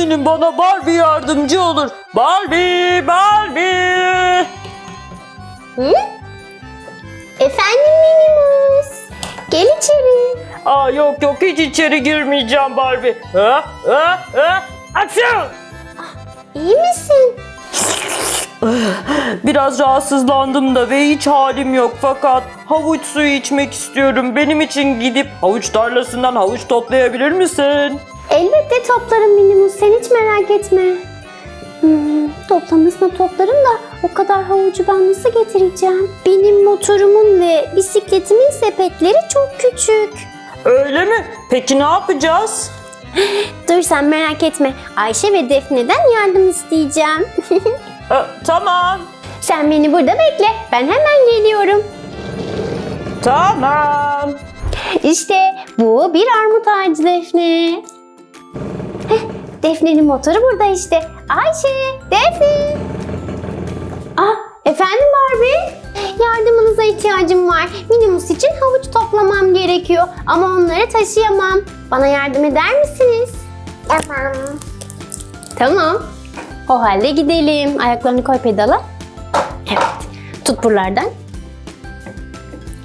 eminim bana Barbie yardımcı olur. Barbie, Barbie. Hı? Efendim Minimus. Gel içeri. Aa yok yok hiç içeri girmeyeceğim Barbie. Ha, ha, ha. Açın. İyi misin? Biraz rahatsızlandım da ve hiç halim yok fakat havuç suyu içmek istiyorum. Benim için gidip havuç tarlasından havuç toplayabilir misin? Elbette toplarım Minimus. Sen hiç merak etme. Hmm, toplamasına toplarım da o kadar havucu ben nasıl getireceğim? Benim motorumun ve bisikletimin sepetleri çok küçük. Öyle mi? Peki ne yapacağız? Dur sen merak etme. Ayşe ve Defne'den yardım isteyeceğim. Ha, tamam. sen beni burada bekle. Ben hemen geliyorum. Tamam. İşte bu bir armut ağacı Defne. Defne'nin motoru burada işte. Ayşe, Defne. Ah, efendim Barbie? Yardımınıza ihtiyacım var. Minimus için havuç toplamam gerekiyor. Ama onları taşıyamam. Bana yardım eder misiniz? Tamam. Tamam. O halde gidelim. Ayaklarını koy pedala. Evet. Tut buralardan.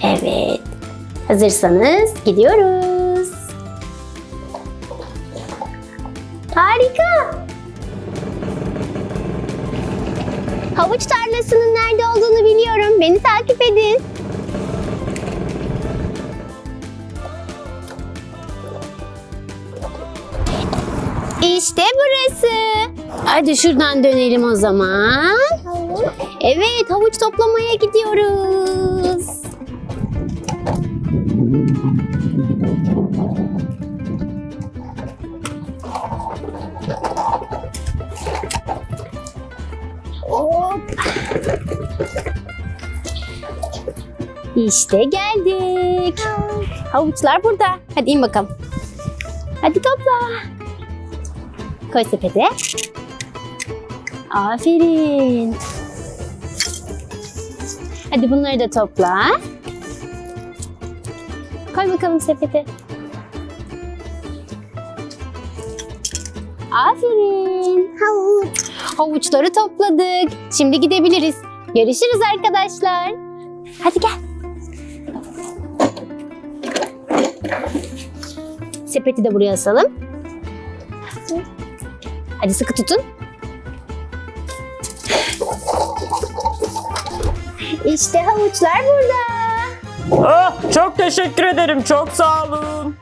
Evet. Hazırsanız gidiyoruz. Harika. Havuç tarlasının nerede olduğunu biliyorum. Beni takip edin. İşte burası. Hadi şuradan dönelim o zaman. Evet, havuç toplamaya gidiyoruz. İşte geldik. Havuçlar burada. Hadi in bakalım. Hadi topla. Koy sepete. Aferin. Hadi bunları da topla. Koy bakalım sepete. Aferin. Havuç. Havuçları topladık. Şimdi gidebiliriz. Görüşürüz arkadaşlar. Hadi gel. Sepeti de buraya asalım. Hadi sıkı tutun. İşte havuçlar burada. Ah, çok teşekkür ederim. Çok sağ olun.